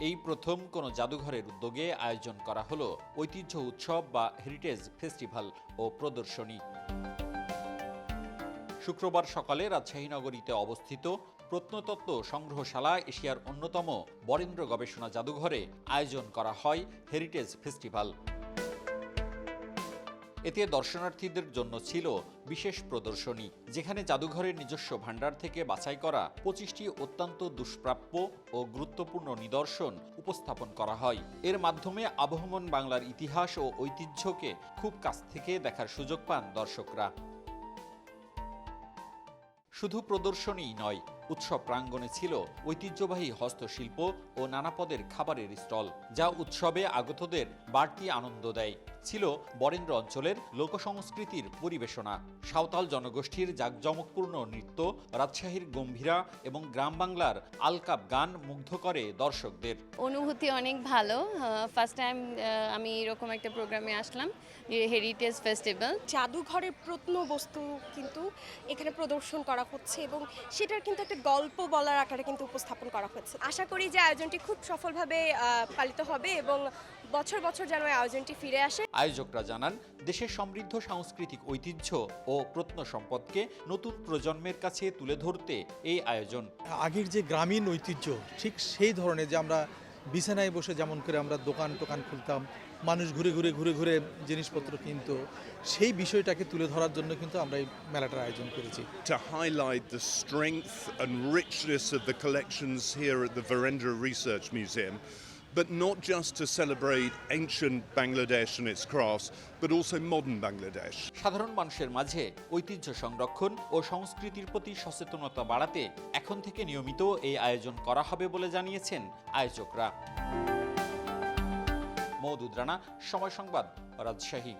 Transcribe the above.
এই প্রথম কোনো জাদুঘরের উদ্যোগে আয়োজন করা হলো ঐতিহ্য উৎসব বা হেরিটেজ ফেস্টিভ্যাল ও প্রদর্শনী। শুক্রবার সকালে রাজশাহী নগরীতে অবস্থিত প্রত্নতত্ত্ব সংগ্রহশালা এশিয়ার অন্যতম বরেন্দ্র গবেষণা জাদুঘরে আয়োজন করা হয় হেরিটেজ ফেস্টিভ্যাল এতে দর্শনার্থীদের জন্য ছিল বিশেষ প্রদর্শনী, যেখানে জাদুঘরের নিজস্ব ভাণ্ডার থেকে বাছাই করা পঁচিশটি অত্যন্ত দুষ্প্রাপ্য ও গুরুত্বপূর্ণ নিদর্শন উপস্থাপন করা হয়। এর মাধ্যমে আবহমান বাংলার ইতিহাস ও ঐতিহ্যকে খুব কাছ থেকে দেখার সুযোগ পান দর্শকরা। শুধু প্রদর্শনীই নয় উৎসব প্রাঙ্গণে ছিল ঐতিহ্যবাহী হস্তশিল্প ও নানা পদের খাবারের স্টল যা উৎসবে আগতদের বাড়তি আনন্দ দেয়। ছিল বরেন্দ্র অঞ্চলের লোকসংস্কৃতির পরিবেশনা। সাঁওতাল জনগোষ্ঠীর জাঁকজমকপূর্ণ নৃত্য রাজশাহীর গম্ভীরা এবং গ্রাম বাংলার আলকাপ গান মুগ্ধ করে দর্শকদের। অনুভূতি অনেক ভালো। ফার্স্ট টাইম আমি এরকম একটা প্রোগ্রামে আসলাম হেরিটেজ ফেস্টিভ্যাল জাদুঘরের প্রত্ন বস্তু কিন্তু এখানে প্রদর্শন করা হচ্ছে এবং সেটার কিন্তু একটা গল্প বলার আকারে কিন্তু উপস্থাপন করা হয়েছে। আশা করি যে আয়োজনটি খুব সফলভাবে পালিত হবে এবং বছর বছর যেন এই আয়োজনটি ফিরে আসে। আয়োজকরা জানান দেশের সমৃদ্ধ সাংস্কৃতিক ঐতিহ্য ও প্রত্ন সম্পদকে নতুন প্রজন্মের কাছে তুলে ধরতে এই আয়োজন। আগের যে গ্রামীণ ঐতিহ্য ঠিক সেই ধরনের যে আমরা বিছানায় বসে যেমন করে আমরা দোকান টোকান খুলতাম, মানুষ ঘুরে ঘুরে ঘুরে ঘুরে জিনিসপত্র কিনত, সেই বিষয়টাকে তুলে ধরার জন্য কিন্তু আমরা এই মেলাটার আয়োজন করেছি। To highlight the strength and the collections here the ভেরেন্ডার research museum but not just to celebrate ancient Bangladesh and its crafts, but also modern Bangladesh. সাধারণ মানুষের মাঝে ঐতিহ্য সংরক্ষণ ও সংস্কৃতির প্রতি সচেতনতা বাড়াতে এখন থেকে নিয়মিত এই আয়োজন করা হবে বলে জানিয়েছেন আয়োজকরা মৌদুদ রানা সময় সংবাদ রাজশাহী